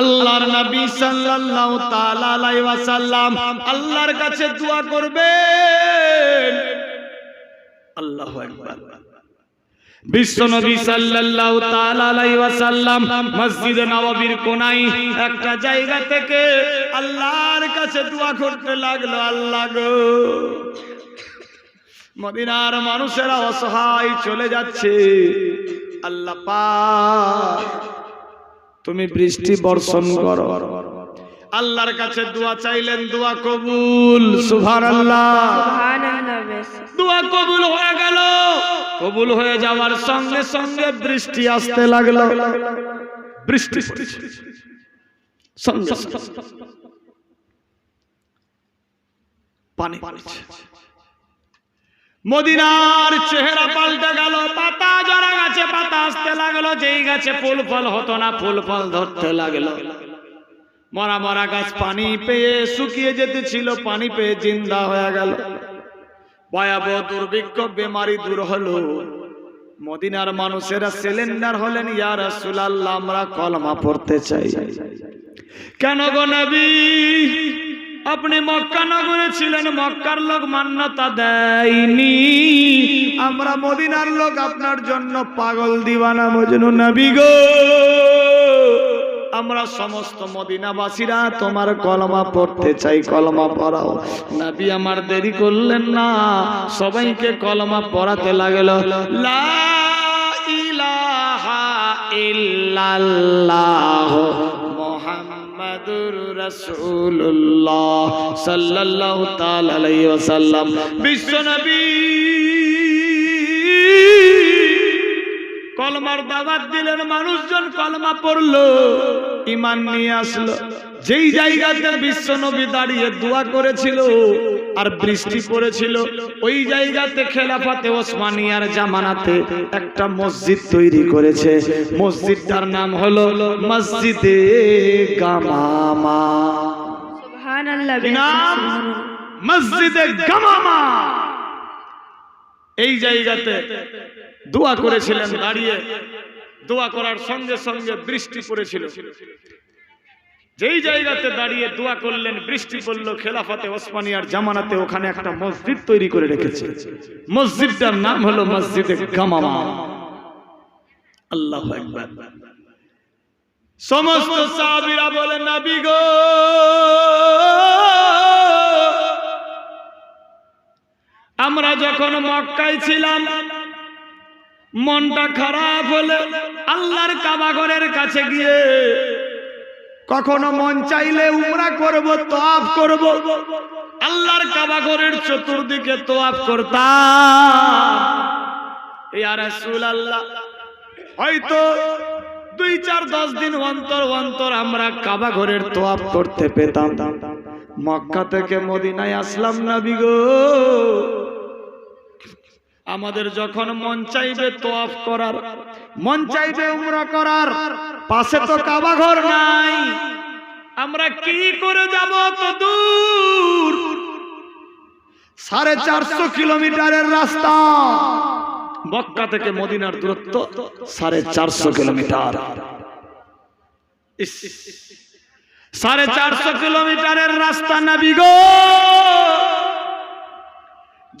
আল্লাহর নবী সাল্লাল্লাহু তাআলা আলাইহি ওয়াসাল্লাম আল্লাহর কাছে দোয়া করবেন। আল্লাহু আকবার। বিশ্ব নবী সাল্লাল্লাহু তাআলা আলাইহি ওয়াসাল্লাম মসজিদে নববীর কোনায় একটা জায়গা থেকে আল্লাহর কাছে দোয়া করতে লাগল, আল্লাহ গো। মদিনার মানুষেরা অসহায় চলে যাচ্ছে। আল্লাহ পাক তুমি বৃষ্টি বর্ষণ করো। আল্লাহর কাছে দোয়া চাইলেন দোয়া কবুল। সুবহানাল্লাহ। সুবহানাল্লাহ বেশ। দোয়া কবুল হয়ে গেল। কবুল হয়ে যাওয়ার সঙ্গে সঙ্গে বৃষ্টি আসতে লাগল। বৃষ্টি। সঙ্গে। পানি পড়ছে। মদিনার চেহারা পাল্টে গেল, পাতা জরা গাছে, পাতা আসতে লাগল, যেই গাছে ফুল ফল হতো না, ফুল ফল ধরতে লাগল। মরা মরা গাছ পানি পেয়ে শুকিয়ে যেতে ছিল, পানি পেয়ে জিন্দা হয়ে গেল। ভয়াবহ দুর্ভিক্ষ, বেমারি দূর হলো। মদিনার মানুষেরা সিলিন্ডার হলেন, ইয়া রাসূলুল্লাহ, আমরা কলমা পড়তে চাই। কেন গো নবী? আপনি মক্কা নগরে ছিলেন, মক্কার লোক মান্যতা দেয়নি। আমরা মদিনার লোক আপনার জন্য পাগল দিওয়ানা মজনু নবী গো। আমরা সমস্ত মদিনাবাসীরা তোমার কলমা পড়তে চাই, কলমা পড়াও। নবী আমার দেরি করলেন না, সবাইকে কলমা পড়াতে লাগল। লা ইলাহা ইল্লাল্লাহ। রাসূলুল্লাহ সাল্লাল্লাহু তাআলা আলাইহি ওয়াসাল্লাম। বিশ্ব নবী কলমার দাওয়াত দিলেন, মানুষজন কলমা পড়ল ইমান নিয়ে আসলো। যেই জায়গাতে বিশ্ব নবী দাঁড়িয়ে দোয়া করেছিল আর বৃষ্টি পড়েছিল ওই জায়গাতে খেলাফাতে ওসমানিয়ার জামানাতে একটা মসজিদ তৈরি করেছে। মসজিদটার নাম হলো মসজিদে গামামা। মসজিদে গামামা। এই জায়গাতে দোয়া করেছিলেন দাঁড়িয়ে দোয়া করার সঙ্গে সঙ্গে বৃষ্টি পড়েছিল। যেই জায়গাতে দাঁড়িয়ে দোয়া করলেন, বৃষ্টি পড়ল, খেলাফাতে ওসমানিয়ার জামানাতে ওখানে একটা মসজিদ তৈরি করে রেখেছে। মসজিদটার নাম হলো মসজিদে গামামা। আল্লাহ একবার সমস্ত সাহাবীরা বলে, নবী গো! আমরা যখন মক্কায় ছিলাম, মনটা খারাপ হলে। আল্লাহর কাবাগরের কাছে গিয়ে কখনো মন চাইলে উমরা করব, তোয়াফ করব। আল্লাহর কাবাগরের চতুর্দিকে তোয়াফ করতাম। ইয়া রাসূলুল্লাহ, হয়তো দুই চার দশ দিন অন্তর অন্তর আমরা কাবা ঘরের তোয়াফ করতে পেতাম। মক্কা থেকে মদিনায় আসলাম নবী গো আমাদের যখন মন চাইবে তোয়াফ করার, মন চাইবে উমরা করার, পাশে তো কাবা ঘর নাই। আমরা কি করে যাব তো দূর? সাড়ে চারশো কিলোমিটারের রাস্তা। মক্কা থেকে মদিনার দূরত্ব সাড়ে চারশো কিলোমিটার। সাড়ে চারশো কিলোমিটারের রাস্তা নাবি গো।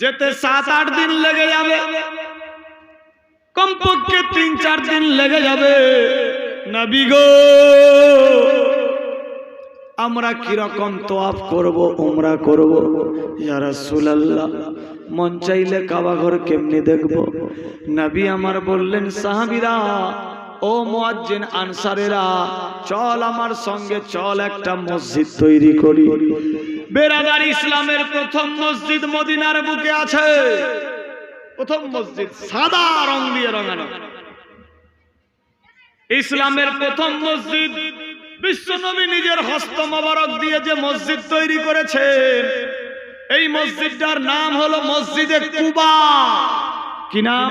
যেতে সাত আট দিন লেগে যাবে। কমপক্ষে তিন চার দিন লেগে যাবে। নাবি গো, আমরা কীরকম তোয়াফ করব, উমরা করব? ইয়া রাসূলুল্লাহ, মন চাইলে কাবা ঘর কেমনি দেখব? নবী আমার বললেন, সাহাবীরা, ও মুয়াজ্জিন আনসারেরা, চল আমার সঙ্গে, চল একটা মসজিদ তৈরি করি। বেরাদার ইসলামের প্রথম মসজিদ মদিনার বুকে আছে। প্রথম মসজিদ সাদা রং দিয়ে রঙানো। ইসলামের প্রথম মসজিদ বিশ্বনবী নিজের হস্ত মোবারক দিয়ে যে মসজিদ তৈরি করেছেন এই মসজিদটার নাম হলো মসজিদে কুবা। কি নাম?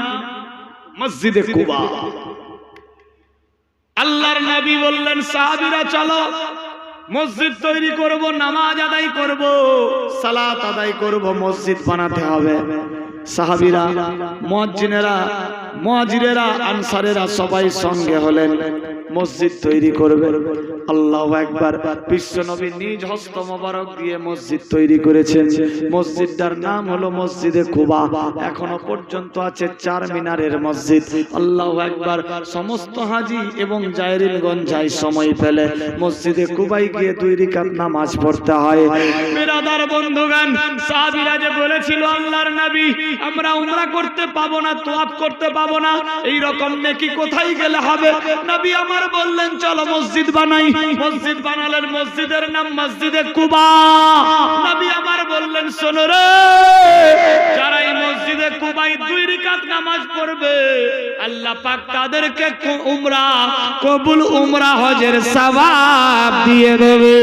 মসজিদে কুবা। আল্লাহর নবী বললেন, সাহাবীরা, চলো। মসজিদ তৈরি করব, নামাজ আদায় করব, সালাত আদায় করব, মসজিদ বানাতে হবে। সাহাবীরা, মুয়াজ্জিনেরা মজিরেরা আনসারেরা সবাই সঙ্গে হলেন। মসজিদ তৈরি করবেন। আল্লাহ একবার বিশ্ব নবী নিজ হস্ত মোবারক দিয়ে মসজিদ তৈরি করেছেন। মসজিদটার নাম হলো মসজিদে কুবা। এখনও পর্যন্ত আছে চার মিনারের মসজিদ। আল্লাহ একবার সমস্ত হাজি এবং জায়রিনগঞ্জ যায় সময় পেলে মসজিদে কুবাই গিয়ে দুই রিকাত নামাজ পড়তে হয়। বিরাদার বন্ধুগান সাহাবীরা যে বলেছিল আল্লাহর নবী, আমরা উমরা করতে পাবো না তোয়াব করতে পাবো না। এই রকম নেকি কোথায় গেলে হবে? নবী আমার বললেন, চলো মসজিদ বানাই। মসজিদ বানালেন, মসজিদের নাম মসজিদে কুবা। নবী আমার বললেন, শোনো রে, যারা এই মসজিদে কুবাই দুই রিকাত নামাজ পড়বে, আল্লাহ পাক তাদেরকে উমরা, কবুল উমরা হজের সওয়াব দিয়ে দেবে।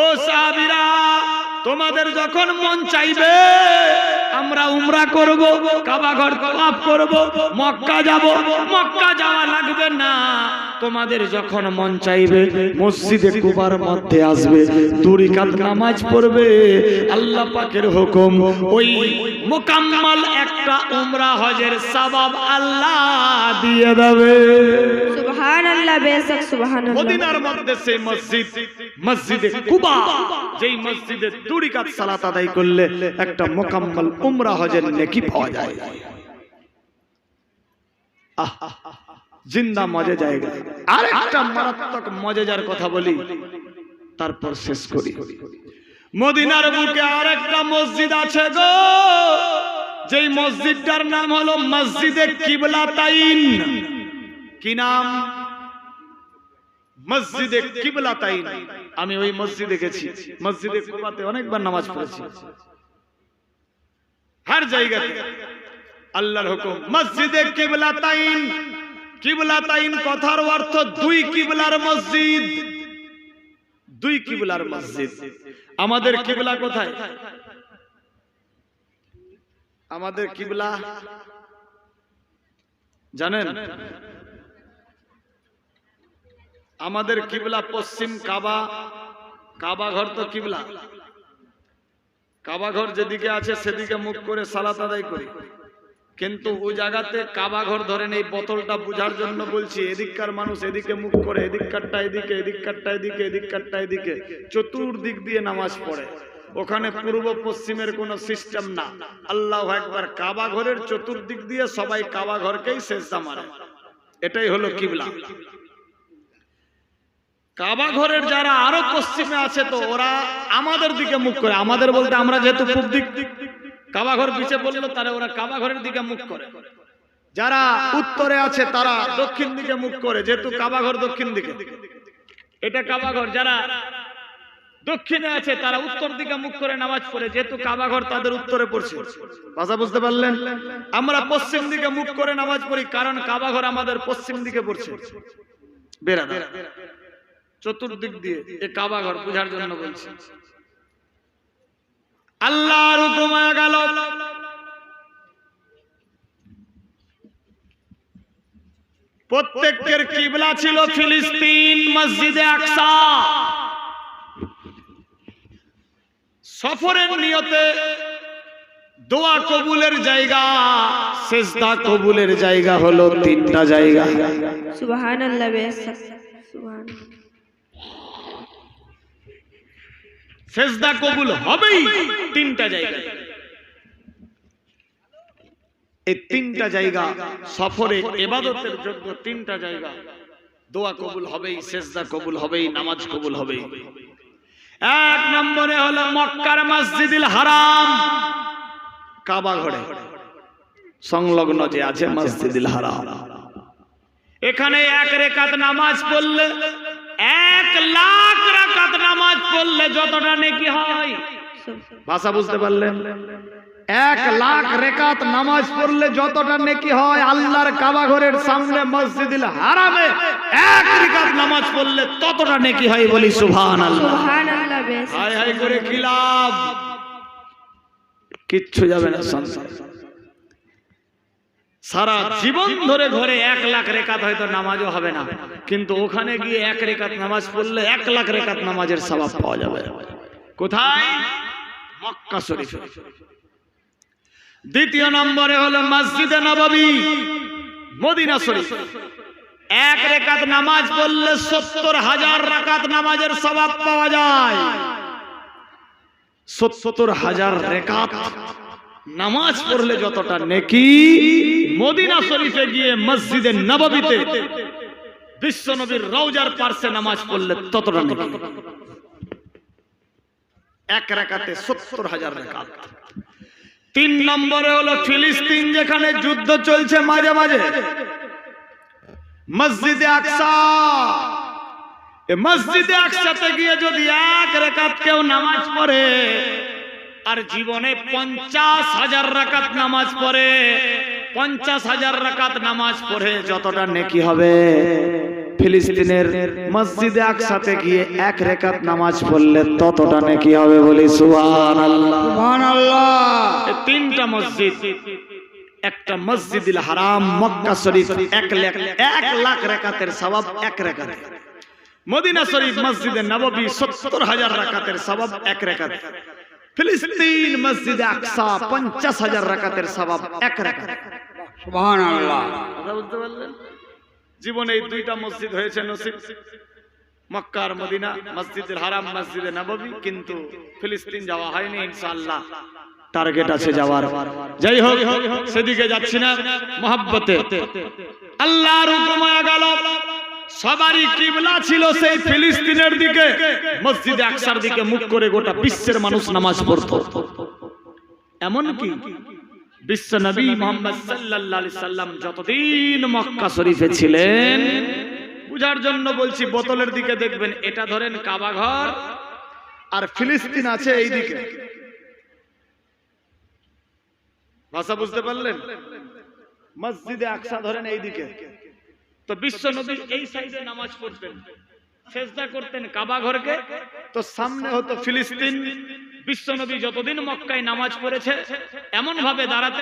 ও সাহাবীরা, তোমাদের যখন মন চাইবে আমরা উমরা করব কাবা ঘর তওয়াফ করব, মক্কা যাব। মক্কা যাওয়া লাগবে না। তোমাদের যখন মন চাইবে, মসজিদে কুবার মধ্যে আসবে দুই কাত নামাজ পড়বে। আল্লাহ পাকের হুকুম, ওই মোকাম্মল একটা উমরা হজের সওয়াব আল্লাহ দিয়ে দেবে। সুবহান আল্লাহ বেশক সুবহান একটা মারাত্মক মজেজার কথা বলি, তারপর শেষ করি। মদিনার বুকে আর একটা মসজিদ আছে গো, যেই মসজিদটার নাম হলো মসজিদে কিবলাতাইন কি নাম? মসজিদে কিবলাতাইন আমি ওই মসজিদে গেছি। মসজিদে কুবাতে অনেকবার নামাজ পড়েছি। হর জায়গাতে আল্লাহর হুকুম, মসজিদে কিবলাতাইন কিবলাতাইন কথার অর্থ দুই কিবলার মসজিদ। দুই কিবলার মসজিদ। আমাদের কিবলা কোথায়? আমাদের কিবলা জানেন? আমাদের কিবলা পশ্চিম কাবা। কাবা। ঘর তো কিবলা। কাবা ঘর যেদিকে আছে সেদিকে মুখ করে সালাত আদায় করি। কিন্তু ওই জায়গাতে কাবা ঘর ধরেন এই বোতলটা বুঝার জন্য বলছি এদিককার মানুষ এদিকে মুখ করে এদিককারটা এদিকে এদিককারটা এদিকে এদিককারটা এদিকে। চতুর্দিক দিয়ে নামাজ পড়ে। ওখানে পূর্ব পশ্চিমের কোনো সিস্টেম না। আল্লাহ একবার কাবা ঘরের চতুর্দিক দিয়ে সবাই কাবা ঘরকেই শেষ মারে। এটাই হলো কিবলা। কাবা ঘরের যারা আরও পশ্চিমে আছে তো ওরা আমাদের দিকে মুখ করে। আমাদের বলতে আমরা যেহেতু পূব দিক। কাবা ঘর পিছে বলল তারা ওরা কাবা ঘরের দিকে মুখ করে। যারা উত্তরে আছে, তারা দক্ষিণ দিকে মুখ করে, যেহেতু কাবা ঘর দক্ষিণ দিকে। এটা কাবা ঘর যারা দক্ষিণে আছে, তারা উত্তর দিকে মুখ করে নামাজ পড়ে, যেহেতু কাবা ঘর তাদের উত্তরে পড়ছে। ভাষা বুঝতে পারলেন? আমরা পশ্চিম দিকে মুখ করে নামাজ পড়ি, কারণ কাবা ঘর আমাদের পশ্চিম দিকে পড়ছে। বেড়া চতুর্দিক দিয়ে এ কাবা ঘর বুঝার জন্য বলছি। আল্লাহর হুকুম হয়ে গেল। প্রত্যেকের কিবলা ছিল ফিলিস্তিন মসজিদে আকসা। সফরের নিয়তে দোয়া কবুলের জায়গা সেজদা কবুলের জায়গা হলো তিনটা জায়গা। সুবহান আল্লাহ সেজদা কবুল হবেই। তিনটা জায়গা। এই তিনটা জায়গা সফরে এবাদতের যোগ্য তিনটা জায়গা। দোয়া কবুল হবেই সেজদা কবুল হবেই নামাজ কবুল হবেই। এক নম্বরে হলো মক্কার মসজিদুল হারাম। কাবা ঘরে। সংলগ্ন যে আছে মসজিদুল হারাম। এখানে এক রেখাত নামাজ পড়লে এক লাখ রাকাত নামাজ পড়লে যতটা নেকি হয়। ভাষা বুঝতে পারলেন? এক লাখ রেকাত নামাজ পড়লে যতটা নেকি হয় আল্লাহর কাবা ঘরের সামনে মসজিদুল হারামে এক রেকাত নামাজ পড়লে ততটা নেকি হয় বলি সুবহানাল্লাহ। সুবহান আল্লাহ হাই হাই করে কি লাভ কিচ্ছু যাবে না সংসার সারা জীবন ধরে ঘরে এক লাখ রেখাত হয়তো নামাজও হবে না। কিন্তু ওখানে গিয়ে এক রেখাত নামাজ পড়লে এক লাখ রেখাত নামাজের স্বভাব পাওয়া যাবে। কোথায়? মক্কা শরীফ। দ্বিতীয় নম্বরে হলো মসজিদে নববী। মদিনা শরীফ। এক রেখাত নামাজ পড়লে সত্তর হাজার রাকাত নামাজের স্বভাব পাওয়া যায়। সত্তর হাজার রেখাত নামাজ পড়লে যতটা নেকি, মদিনা শরীফে গিয়ে মসজিদে নববীতে বিশ্বনবীর রওজার পার্শ্বে নামাজ পড়লে ততটা নেকি। এক রেখাতে সত্তর হাজার রেখাত তিন নম্বরে হলো ফিলিস্তিন যেখানে যুদ্ধ চলছে মাঝে মাঝে। মসজিদে আকসা। মসজিদে আকসাতে গিয়ে যদি এক রেখাত কেউ নামাজ পড়ে আর জীবনে পঞ্চাশ হাজার রাকাত নামাজ পড়ে। পঞ্চাশ হাজার রাকাত নামাজ পড়ে যতটা নেকি হবে। ফিলিস্তিনের মসজিদে একসাথে গিয়ে এক রেখাত নামাজ পড়লে ততটা নেকি হবে বলি এ তিনটা মসজিদ একটা মসজিদুল হারাম মক্কা শরীফ এক লাখ এক লাখ রেখাতের সওয়াব এক রেখাতে। মদিনা শরীফ মসজিদে নববী সত্তর হাজার রাকাতের সওয়াব এক রেখাতে। ফিলিস্তিন মসজিদে আকসা পঞ্চাশ হাজার রাকাতের সওয়াব এক সুবহান কথা বুঝতে পারলেন? জীবনে এই দুইটা মসজিদ হয়েছে নসিব। মক্কা আর মদিনা মসজিদের হারাম মসজিদে নববী কিন্তু ফিলিস্তিন যাওয়া হয়নি ইনশাআল্লাহ। টার্গেট আছে যাওয়ার। যাই হোক সেদিকে যাচ্ছি না। মহাব্বতে। আল্লাহর হুকুম হয়ে গেল। সবারই কিবলা ছিল সেই ফিলিস্তিনের দিকে। মসজিদে আকসার দিকে মুখ করে গোটা বিশ্বের মানুষ নামাজ পড়তো। এমন কি বিশ্ব নবী মোহাম্মদ সাল্লাল্লাহু সাল্লাম যতদিন মক্কা শরীফে ছিলেন, বুঝার জন্য বলছি বোতলের দিকে দেখবেন, এটা ধরেন কাবা ঘর আর ফিলিস্তিন আছে এই দিকে ভাষা বুঝতে পারলেন? মসজিদে আকসা ধরেন এই দিকে তো বিশ্ব নদীর এই সাইডে নামাজ পড়তেন। সেজদা করতেন তো সামনে হতো ফিলিস্তিন। বিশ্ব নবী যতদিন মক্কায় নামাজ পড়েছে এমন ভাবে দাঁড়াতে